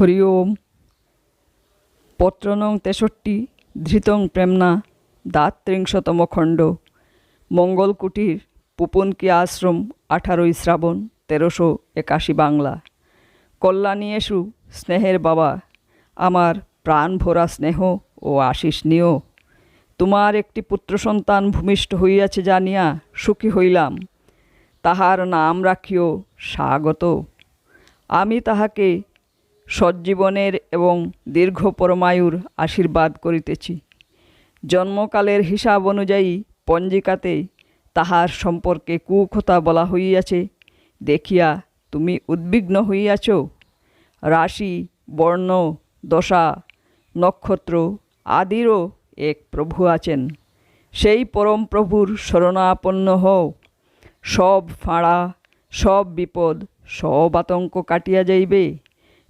হরি ওম পত্রনং তেষট্টি, ধৃতং প্রেমনা, দাত্রিংশতম খণ্ড। মঙ্গলকুটির পুপনকি আশ্রম, আঠারোই শ্রাবণ, তেরোশো একাশি বাংলা। কল্যাণী এসু স্নেহের বাবা, আমার প্রাণ ভরা স্নেহ ও আশিস নিও তোমার একটি পুত্র সন্তান ভূমিষ্ঠ হইয়াছে জানিয়া সুখী হইলাম। তাহার নাম রাখিও স্বাগত। আমি তাহাকে সজ্জীবনের এবং দীর্ঘ পরমায়ুর আশীর্বাদ করিতেছি। জন্মকালের হিসাব অনুযায়ী পঞ্জিকাতে তাহার সম্পর্কে কুকথা বলা হইয়াছে, দেখিয়া তুমি উদ্বিগ্ন হইয়াছ। রাশি, বর্ণ, দশা, নক্ষত্র আদিরও এক প্রভু আছেন। সেই পরম প্রভুর শরণাপন্ন হও। সব ফাঁড়া, সব বিপদ, সব আতঙ্ক কাটিয়া যাইবে।